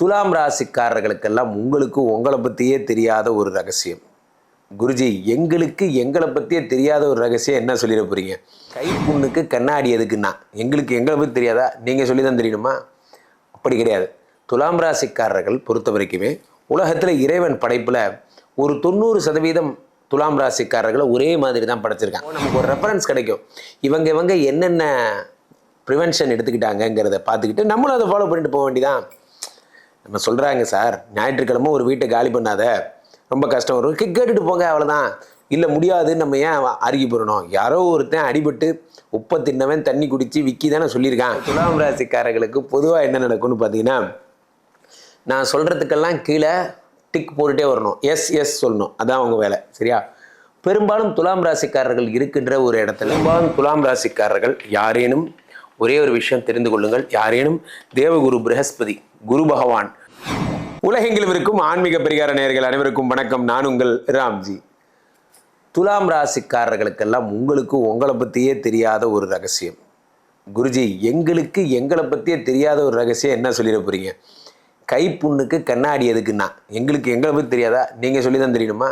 துலாம் ராசிக்காரர்களுக்கெல்லாம் உங்களுக்கு உங்களை பற்றியே தெரியாத ஒரு ரகசியம். குருஜி எங்களுக்கு எங்களை பற்றியே தெரியாத ஒரு ரகசியம் என்ன சொல்லிட போகிறீங்க கை புண்ணுக்கு கண்ணாடி எதுக்குன்னா எங்களுக்கு எங்களை பற்றி தெரியாதா? நீங்கள் சொல்லி தான் தெரியணுமா? அப்படி கிடையாது. துலாம் ராசிக்காரர்கள் பொறுத்த வரைக்குமே உலகத்தில் இறைவன் படைப்பில் ஒரு தொண்ணூறு சதவீதம் துலாம் ராசிக்காரர்களை ஒரே மாதிரி தான் படைச்சிருக்காங்க. நமக்கு ஒரு ரெஃபரன்ஸ் கிடைக்கும். இவங்க இவங்க என்னென்ன ப்ரிவென்ஷன் எடுத்துக்கிட்டாங்கங்கிறத பார்த்துக்கிட்டு நம்மளும் அதை ஃபாலோ பண்ணிட்டு போக வேண்டியதான் நம்ம சொல்கிறாங்க சார் ஞாயிற்றுக்கிழமை ஒரு வீட்டை காலி பண்ணாத. ரொம்ப கஷ்டம் வரும். கேட்டுட்டு போங்க அவ்வளோதான் இல்லை முடியாது நம்ம ஏன் அருகி போடணும்? யாரோ ஒருத்தன் அடிபட்டு உப்பை தின்னவன் தண்ணி குடித்து விக்கி தானே சொல்லியிருக்கான். துலாம் ராசிக்காரர்களுக்கு பொதுவாக என்ன நடக்கும்னு பார்த்தீங்கன்னா நான் சொல்கிறதுக்கெல்லாம் கீழே டிக் போட்டுட்டே வரணும். எஸ் எஸ் சொல்லணும். அதான் அவங்க வேலை. சரியா? பெரும்பாலும் துலாம் ராசிக்காரர்கள் இருக்கின்ற ஒரு இடத்துல பெரும்பாலும் துலாம் ராசிக்காரர்கள் யாரேனும் ஒரே ஒரு விஷயம் தெரிந்து கொள்ளுங்கள். யாரேனும் தேவகுரு பிரகஸ்பதி குரு பகவான் உலகெங்கிலும் இருக்கும் ஆன்மீக பரிகார நேர்கள் அனைவருக்கும் வணக்கம். நான் உங்கள் ராம்ஜி. துலாம் ராசிக்காரர்களுக்கெல்லாம் உங்களுக்கு உங்களை பற்றியே தெரியாத ஒரு ரகசியம். குருஜி எங்களுக்கு எங்களை பற்றியே தெரியாத ஒரு ரகசியம் என்ன சொல்லிட போகிறீங்க கைப்புண்ணுக்கு கண்ணாடி எதுக்குன்னா? எங்களுக்கு எங்களை பற்றி தெரியாதா? நீங்கள் சொல்லி தான் தெரியணுமா?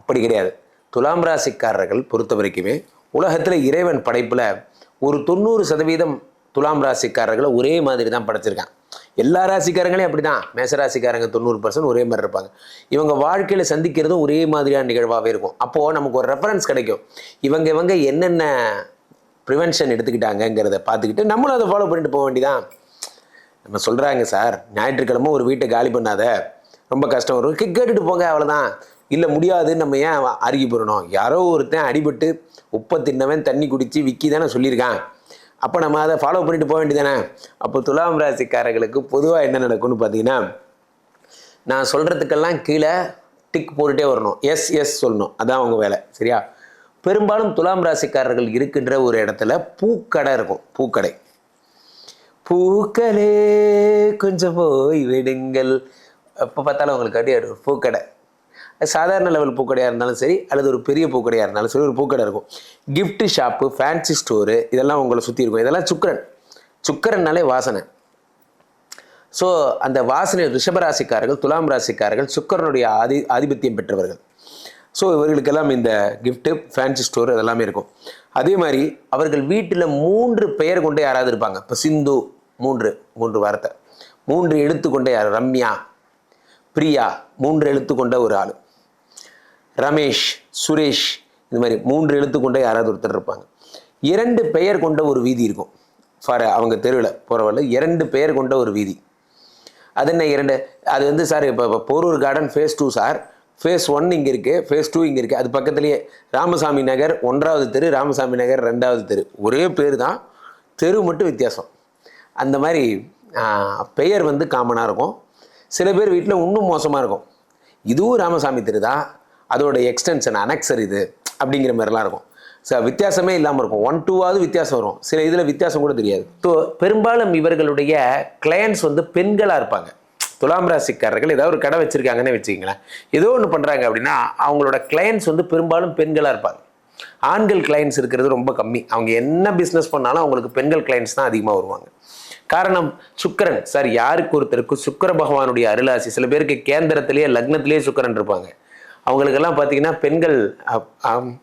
அப்படி கிடையாது. துலாம் ராசிக்காரர்கள் பொறுத்த வரைக்குமே உலகத்தில் இறைவன் படைப்பில் ஒரு தொண்ணூறு சதவீதம் துலாம் ராசிக்காரர்களை ஒரே மாதிரி தான் படைச்சிருக்கான் எல்லா ராசிக்காரங்களையும் அப்படி தான் மேசராசிக்காரங்க தொண்ணூறு பர்சன்ட் ஒரே மாதிரி இருப்பாங்க. இவங்க வாழ்க்கையில் சந்திக்கிறதும் ஒரே மாதிரியான நிகழ்வாகவே இருக்கும். அப்போது நமக்கு ஒரு ரெஃபரன்ஸ் கிடைக்கும். இவங்க இவங்க என்னென்ன ப்ரிவென்ஷன் எடுத்துக்கிட்டாங்கங்கிறத பார்த்துக்கிட்டு நம்மளும் அதை ஃபாலோ பண்ணிட்டு போக வேண்டியதான் நம்ம சொல்கிறாங்க சார் ஞாயிற்றுக்கிழமை ஒரு வீட்டை காலி பண்ணாத. ரொம்ப கஷ்டம் வரும். கேட்டுட்டு போங்க அவ்வளோதான் இல்லை முடியாது நம்ம ஏன் அருகி போடணும் யாரோ ஒருத்தன் அடிபட்டு உப்பை தின்னவன் தண்ணி குடித்து விக்கி தானே சொல்லியிருக்கான். அப்போ நம்ம அதை ஃபாலோ பண்ணிட்டு போக வேண்டியதானே அப்போ துலாம் ராசிக்காரர்களுக்கு பொதுவாக என்ன நடக்கும்னு பார்த்தீங்கன்னா நான் சொல்கிறதுக்கெல்லாம் கீழே டிக் போட்டுட்டே வரணும். எஸ் எஸ் சொல்லணும். அதான் அவங்க வேலை. சரியா? பெரும்பாலும் துலாம் ராசிக்காரர்கள் இருக்கின்ற ஒரு இடத்துல பூக்கடை இருக்கும். பூக்கடை. பூக்களே கொஞ்சம் போய் விடுங்கள். எப்போ பார்த்தாலும் உங்களுக்கு அடி பூக்கடை. சாதாரண லெவல் பூக்கடையாக இருந்தாலும் சரி அல்லது ஒரு பெரிய பூக்கடையாக இருந்தாலும் சரி ஒரு பூக்கடை இருக்கும். கிஃப்ட்டு ஷாப்பு ஃபேன்சி ஸ்டோரு இதெல்லாம் உங்களை சுற்றி இருக்கும். இதெல்லாம் சுக்கரன். சுக்கரன்னாலே வாசனை. ஸோ அந்த வாசனை ரிஷபராசிக்காரர்கள் துலாம் ராசிக்காரர்கள் சுக்கரனுடைய ஆதி ஆதிபத்தியம் பெற்றவர்கள். ஸோ இவர்களுக்கெல்லாம் இந்த கிஃப்ட்டு ஃபேன்சி ஸ்டோர் இதெல்லாமே இருக்கும். அதே மாதிரி அவர்கள் வீட்டில் மூன்று பெயர் கொண்டே யாராவது இருப்பாங்க. இப்போ சிந்து மூன்று மூன்று வார்த்தை. மூன்று எழுத்து கொண்ட யார்? ரம்யா பிரியா மூன்று எழுத்து கொண்ட ஒரு ஆள். ரமேஷ் சுரேஷ் இந்த மாதிரி மூன்று எழுத்து கொண்ட யாராவது ஒருத்தர் இருப்பாங்க. இரண்டு பெயர் கொண்ட ஒரு வீதி இருக்கும். ஃபார் அவங்க தெருவில் போகிறவர்கள் இரண்டு பெயர் கொண்ட ஒரு வீதி. அது என்ன இரண்டு? அது வந்து சார் இப்போ இப்போ Porur garden phase two sir phase one இங்கே இருக்குது ஃபேஸ் டூ இங்கே இருக்குது அது பக்கத்துலேயே ராமசாமி நகர் ஒன்றாவது தெரு ராமசாமி நகர் ரெண்டாவது தெரு. ஒரே பேர் தான். தெரு மட்டும் வித்தியாசம். அந்த மாதிரி பெயர் வந்து காமனாக இருக்கும். சில பேர் வீட்டில் இன்னும் மோசமாக இருக்கும். இதுவும் ராமசாமி தெரு தான். அதோட எக்ஸ்டென்ஷன் அனெக்சர் இது அப்படிங்கிற மாதிரிலாம் இருக்கும். ஸோ வித்தியாசமே இல்லாமல் இருக்கும். ஒன் டூவாவது வித்தியாசம் வரும். சில இதில் வித்தியாசம் கூட தெரியாது. ஸோ பெரும்பாலும் இவர்களுடைய கிளையன்ஸ் வந்து பெண்களாக இருப்பாங்க. துலாம் ராசிக்காரர்கள் ஏதாவது ஒரு கடை வச்சுருக்காங்கன்னு வச்சுக்கிங்களேன். ஏதோ ஒன்று பண்ணுறாங்க அப்படின்னா அவங்களோட கிளையன்ஸ் வந்து பெரும்பாலும் பெண்களாக இருப்பாங்க. ஆண்கள் கிளையன்ஸ் இருக்கிறது ரொம்ப கம்மி. அவங்க என்ன பிஸ்னஸ் பண்ணாலும் அவங்களுக்கு பெண்கள் கிளையன்ஸ் தான் அதிகமாக வருவாங்க. காரணம் சுக்கிரன். சார் யாருக்கு ஒருத்தருக்கு சுக்கிர பகவானுடைய அருளாசி? சில பேருக்கு கேந்திரத்திலேயே லக்னத்திலேயே சுக்கரன் இருப்பாங்க. அவங்களுக்கெல்லாம் பார்த்தீங்கன்னா பெண்கள் அப்-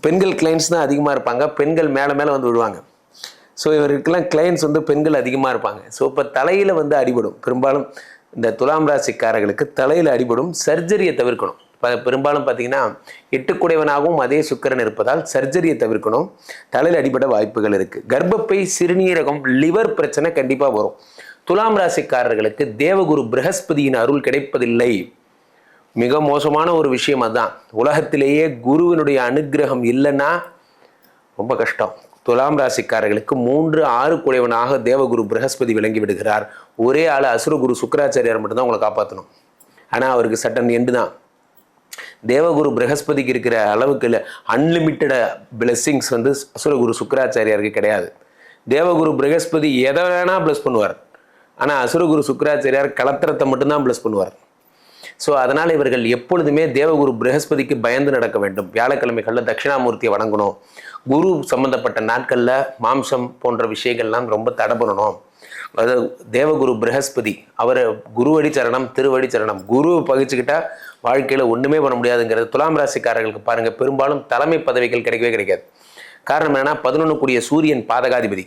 பெண்கள் கிளைண்ட்ஸ் தான் அதிகமாக இருப்பாங்க. பெண்கள் மேலே மேலே வந்து விடுவாங்க. ஸோ இவருக்கெல்லாம் கிளைண்ட்ஸ் வந்து பெண்கள் அதிகமாக இருப்பாங்க. ஸோ இப்போ தலையில் வந்து அடிபடும். பெரும்பாலும் இந்த துலாம் ராசிக்காரர்களுக்கு தலையில் அடிபடும் சர்ஜரியை தவிர்க்கணும். இப்போ பெரும்பாலும் பார்த்தீங்கன்னா எட்டுக்குடையவனாகவும் அதே சுக்கரன் இருப்பதால் சர்ஜரியை தவிர்க்கணும். தலையில் அடிபட வாய்ப்புகள் இருக்குது கர்ப்பப்பை சிறுநீரகம் லிவர் பிரச்சனை கண்டிப்பாக வரும். துலாம் ராசிக்காரர்களுக்கு தேவகுரு பிரகஸ்பதியின் அருள் கிடைப்பதில்லை. மிக மோசமான ஒரு விஷயம் அதுதான் உலகத்திலேயே குருவினுடைய அனுக்கிரகம் இல்லைன்னா ரொம்ப கஷ்டம். துலாம் ராசிக்காரர்களுக்கு மூன்று ஆறு குடைவனாக தேவகுரு பிரகஸ்பதி விளங்கி விடுகிறார். ஒரே ஆள் அசுரகுரு சுக்கராச்சாரியார் மட்டும்தான் உங்களை காப்பாற்றணும் ஆனால் அவருக்கு சட்டன் எண்டு தான். தேவகுரு பிரகஸ்பதிக்கு இருக்கிற அளவுக்கு இல்லை அன்லிமிட்டட பிளெஸ்ஸிங்ஸ் வந்து அசுரகுரு சுக்கராச்சாரியாருக்கு கிடையாது. தேவகுரு பிரகஸ்பதி எதை வேணால் ப்ளஸ் பண்ணுவார். ஆனால் அசுரகுரு சுக்கராச்சாரியார் கலத்திரத்தை மட்டும்தான் ப்ளஸ் பண்ணுவார். ஸோ அதனால் இவர்கள் எப்பொழுதுமே தேவகுரு பிரகஸ்பதிக்கு பயந்து நடக்க வேண்டும். வியாழக்கிழமைகளில் தட்சிணாமூர்த்தியை வணங்கணும். குரு சம்பந்தப்பட்ட நாட்களில் மாம்சம் போன்ற விஷயங்கள்லாம் ரொம்ப தடை பண்ணணும் தேவகுரு பிரகஸ்பதி அவர் குருவடி சரணம் திருவடி சரணம் குரு பகிச்சுக்கிட்டா வாழ்க்கையில் ஒன்றுமே பண்ண முடியாதுங்கிறது துலாம் ராசிக்காரர்களுக்கு பாருங்கள் பெரும்பாலும் தலைமை பதவிகள் கிடைக்கவே கிடைக்காது. காரணம் என்னென்னா பதினொன்று கூடிய சூரியன் பாதகாதிபதி.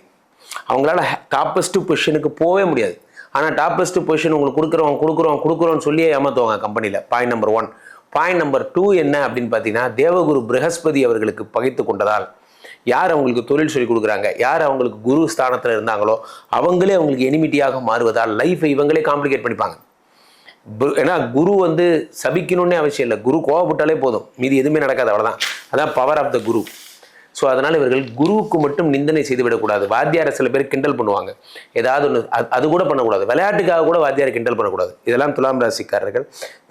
அவங்களால டாப்பஸ்ட் பொசிஷனுக்கு போகவே முடியாது. ஆனால் டாப்பஸ்ட் பொசிஷன் உங்களுக்கு கொடுக்குறோம் கொடுக்குறோம் கொடுக்குறோம்னு சொல்லியே ஏமாத்துவாங்க கம்பெனியில் point number one point number two என்ன அப்படின்னு பார்த்தீங்கன்னா தேவகுரு பிரகஸ்பதி அவர்களுக்கு பகைத்து கொண்டதால் யார் அவங்களுக்கு தொழில் சொல்லி கொடுக்குறாங்க? யார் அவங்களுக்கு குரு ஸ்தானத்தில் இருந்தாங்களோ அவங்களே அவங்களுக்கு எனிமிட்டியாக மாறுவதால் லைஃப்பை இவங்களே காம்ப்ளிகேட் பண்ணிப்பாங்க. ஏன்னா குரு வந்து சபிக்கணும்னே அவசியம் இல்லை. குரு கோவப்பட்டாலே போதும். மீதி எதுவுமே நடக்காது அவ்வளோதான் அதான் power of the guru so அதனால் இவர்கள் குருவுக்கு மட்டும் நிந்தனை செய்து விடக்கூடாது வாத்தியாரை சில பேர் கிண்டல் பண்ணுவாங்க. ஏதாவது ஒன்று அது கூட பண்ணக்கூடாது. விளையாட்டுக்காக கூட வாத்தியாரை கிண்டல் பண்ணக்கூடாது. இதெல்லாம் துலாம் ராசிக்காரர்கள்.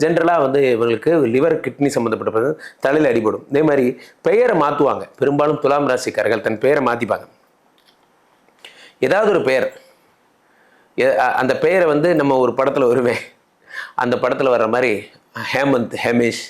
ஜென்ரலாக வந்து இவங்களுக்கு லிவர் கிட்னி சம்மந்தப்பட்ட தலையில் அடிபடும். இதே மாதிரி பெயரை மாற்றுவாங்க பெரும்பாலும் துலாம் ராசிக்காரர்கள் தன் பெயரை மாற்றிப்பாங்க ஏதாவது ஒரு பெயர். அந்த பெயரை வந்து நம்ம ஒரு படத்தில் வருவேன் அந்த படத்தில் வர்ற மாதிரி ஹேமந்த் ஹேமேஷ்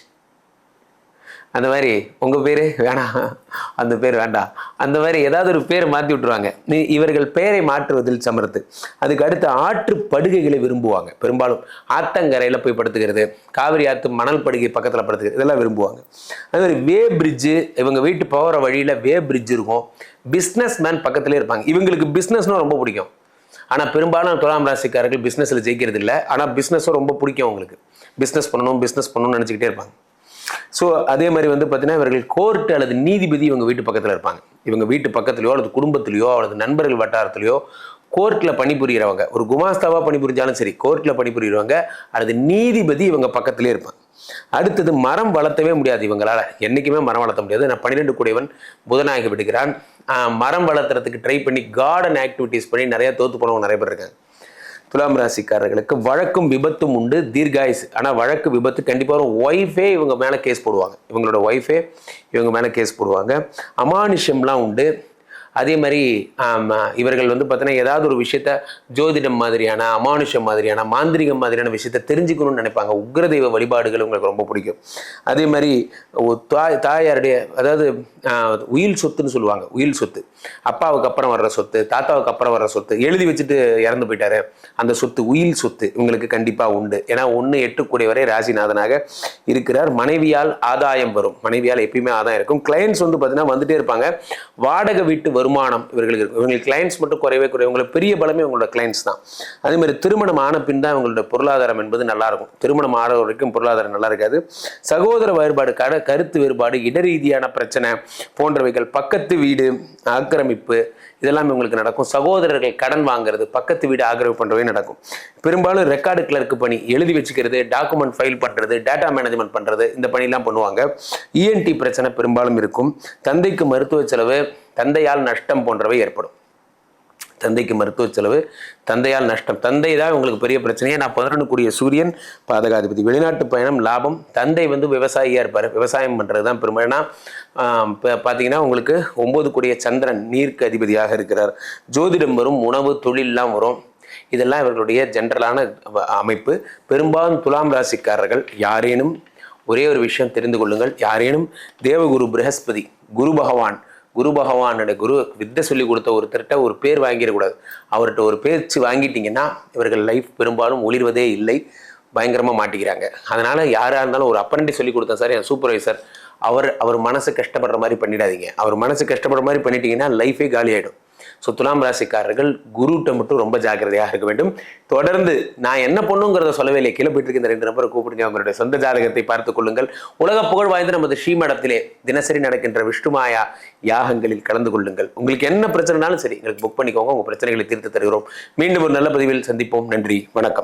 அந்த மாதிரி உங்கள் பேர்? வேணாம் அந்த பேர் வேண்டாம் அந்த மாதிரி ஏதாவது ஒரு பேரை மாற்றி விட்டுருவாங்க. நீ- இவர்கள் பெயரை மாற்றுவதில் சமர்த்து. அதுக்கு அடுத்து ஆற்று படுகைகளை விரும்புவாங்க. பெரும்பாலும் ஆத்தங்கரையில் போய் படுத்துக்கிறது காவிரி ஆற்று மணல் படுகை பக்கத்தில் படுத்துக்கிறது இதெல்லாம் விரும்புவாங்க. அதே மாதிரி வே பிரிட்ஜு இவங்க வீட்டு போகிற வழியில் வே பிரிட்ஜ் இருக்கும். பிஸ்னஸ் மேன் பக்கத்துலேயே இருப்பாங்க. இவங்களுக்கு பிஸ்னஸ்னால் ரொம்ப பிடிக்கும். ஆனால் பெரும்பாலும் துலாம் ராசிக்காரர்கள் பிஸ்னஸில் ஜெயிக்கிறது இல்லை ஆனால் பிஸ்னஸும் ரொம்ப பிடிக்கும் அவங்களுக்கு. பிஸ்னஸ் பண்ணணும் பிஸ்னஸ் பண்ணணும்னு நினச்சிக்கிட்டே இருப்பாங்க. ஸோ அதே மாதிரி வந்து பார்த்தீங்கன்னா இவர்கள் கோர்ட் அல்லது நீதிபதி இவங்க வீட்டு பக்கத்தில் இருப்பாங்க. இவங்க வீட்டு பக்கத்துலையோ அல்லது குடும்பத்திலையோ அல்லது நண்பர்கள் வட்டாரத்திலையோ கோர்ட்டில் பணிபுரிகிறவங்க ஒரு குமாஸ்தாவாக பணிபுரிஞ்சாலும் சரி கோர்ட்டில் பணிபுரிகிறவங்க அல்லது நீதிபதி இவங்க பக்கத்திலே இருப்பாங்க. அடுத்தது மரம் வளர்த்தவே முடியாது இவங்களால. என்றைக்குமே மரம் வளர்த்த முடியாது. நான் பன்னிரெண்டு கூடியவன் புதனாகி விடுகிறான். மரம் வளர்த்துறதுக்கு ட்ரை பண்ணி கார்டன் ஆக்டிவிட்டீஸ் பண்ணி நிறையா தோற்று போனவங்க நிறைய பேர் இருக்காங்க. துலாம் ராசிக்காரர்களுக்கு வழக்கும் விபத்தும் உண்டு தீர்காயுசு ஆனால் வழக்கு விபத்து கண்டிப்பாக வரும். ஒய்ஃபே இவங்க மேலே கேஸ் போடுவாங்க. இவங்களோட ஒய்ஃபே இவங்க மேலே கேஸ் போடுவாங்க. அமானுஷம்லாம் உண்டு. அதே மாதிரி இவர்கள் வந்து பார்த்தீங்கன்னா ஏதாவது ஒரு விஷயத்த ஜோதிடம் மாதிரியான அமானுஷம் மாதிரியான மாந்திரிகம் மாதிரியான விஷயத்த தெரிஞ்சுக்கணும்னு நினைப்பாங்க. உக்ரதெய்வ வழிபாடுகள் உங்களுக்கு ரொம்ப பிடிக்கும். அதே மாதிரி தாய் தாயாருடைய அதாவது உயில் சொத்துன்னு சொல்லுவாங்க. உயில் சொத்து. அப்பாவுக்கு அப்புறம் வர்ற சொத்து தாத்தாவுக்கு அப்புறம் வர்ற சொத்து எழுதி வச்சுட்டு இறந்து போயிட்டாரு. அந்த சொத்து உயில் சொத்து இவங்களுக்கு கண்டிப்பாக உண்டு. ஏன்னா ஒன்று எட்டுக்கூடிய வரை ராசிநாதனாக இருக்கிறார். மனைவியால் ஆதாயம் வரும். மனைவியால் எப்பயுமே ஆதாயம் இருக்கும். கிளைண்ட்ஸ் வந்து பார்த்தீங்கன்னா வந்துட்டே இருப்பாங்க. வாடகை வீட்டு வருமானம் இவர்களுக்கு இருக்கும் இவங்களுக்கு கிளைண்ட்ஸ் மட்டும் குறையவே குறைய இவங்களுக்கு பெரிய பலமே உங்களோட கிளைண்ட்ஸ் தான். அதே மாதிரி திருமணம் ஆன பின் தான் இவங்களோட பொருளாதாரம் என்பது நல்லா இருக்கும். திருமணம் ஆன வரைக்கும் பொருளாதாரம் நல்லா இருக்காது. சகோதர வேறுபாடு கட கருத்து வேறுபாடு இடரீதியான பிரச்சனை போன்றவைகள் பக்கத்து வீடு ஆக்கிரமிப்பு இதெல்லாம் உங்களுக்கு நடக்கும். சகோதரர்கள் கடன் வாங்குறது பக்கத்து வீடு ஆக்கிரமிப்பு பண்ணுறவே நடக்கும். பெரும்பாலும் ரெக்கார்டு கிளர்க்கு பணி எழுதி வச்சுக்கிறது டாக்குமெண்ட் ஃபைல் பண்ணுறது டேட்டா மேனேஜ்மெண்ட் பண்ணுறது இந்த பணியெல்லாம் பண்ணுவாங்க. இஎன்டி பிரச்சனை பெரும்பாலும் இருக்கும். தந்தைக்கு மருத்துவ செலவு தந்தையால் நஷ்டம் போன்றவை ஏற்படும். தந்தைக்கு மருத்துவ செலவு தந்தையால் நஷ்டம். தந்தை தான் உங்களுக்கு பெரிய பிரச்சனையே. நான் பதினொன்றுக்குரிய சூரியன் பாதகாதிபதி. வெளிநாட்டு பயணம் லாபம். தந்தை வந்து விவசாயியாக இருப்பார். விவசாயம் பண்ணுறது தான் பெருமை. ஏன்னா இப்போ பார்த்தீங்கன்னா உங்களுக்கு ஒம்பது கூடிய சந்திரன் நீர்க்கு அதிபதியாக இருக்கிறார். ஜோதிடம் வரும் உணவு தொழிலெலாம் வரும். இதெல்லாம் இவர்களுடைய ஜென்ரலான அமைப்பு. பெரும்பாலும் துலாம் ராசிக்காரர்கள் யாரேனும் ஒரே ஒரு விஷயம் தெரிந்து கொள்ளுங்கள். யாரேனும் தேவகுரு பிரகஸ்பதி குரு பகவான் குரு பகவானோட குரு வித்தை சொல்லி கொடுத்த ஒருத்தர்கிட்ட ஒரு பேர் வாங்கிடக்கூடாது. அவர்கிட்ட ஒரு பேச்சு வாங்கிட்டீங்கன்னா இவர்கள் லைஃப் பெரும்பாலும் ஒளிர்வதே இல்லை பயங்கரமாக மாட்டிக்கிறாங்க. அதனால் யாராக இருந்தாலும் ஒரு அப்பரண்டி சொல்லி கொடுத்தேன் சார் என் சூப்பர்வைசர் அவர் அவர் மனசு கஷ்டப்படுற மாதிரி பண்ணிடாதீங்க. அவர் மனசு கஷ்டப்படுற மாதிரி பண்ணிட்டீங்கன்னா லைஃபே காலி ஆகிடும் ஸோ துலாம் ராசிக்காரர்கள் குருட்ட மட்டும் ரொம்ப ஜாக்கிரதையாக இருக்க வேண்டும். தொடர்ந்து நான் என்ன பண்ணுங்கிறத சொல்லவே இல்லை கீழே போயிட்டு இருக்க இந்த ரெண்டு நபரை கூப்பிடுங்க. அவங்களுடைய சொந்த ஜாதகத்தை பார்த்துக் கொள்ளுங்கள். உலக புகழ் வாய்ந்த நமது ஸ்ரீமடத்திலே தினசரி நடக்கின்ற விஷ்ணுமாயா யாகங்களில் கலந்து கொள்ளுங்கள். உங்களுக்கு என்ன பிரச்சனைனாலும் சரி எங்களுக்கு புக் பண்ணிக்கோங்க. உங்கள் பிரச்சனைகளை தீர்த்து தருகிறோம். மீண்டும் ஒரு நல்ல பதிவில் சந்திப்போம். நன்றி. வணக்கம்.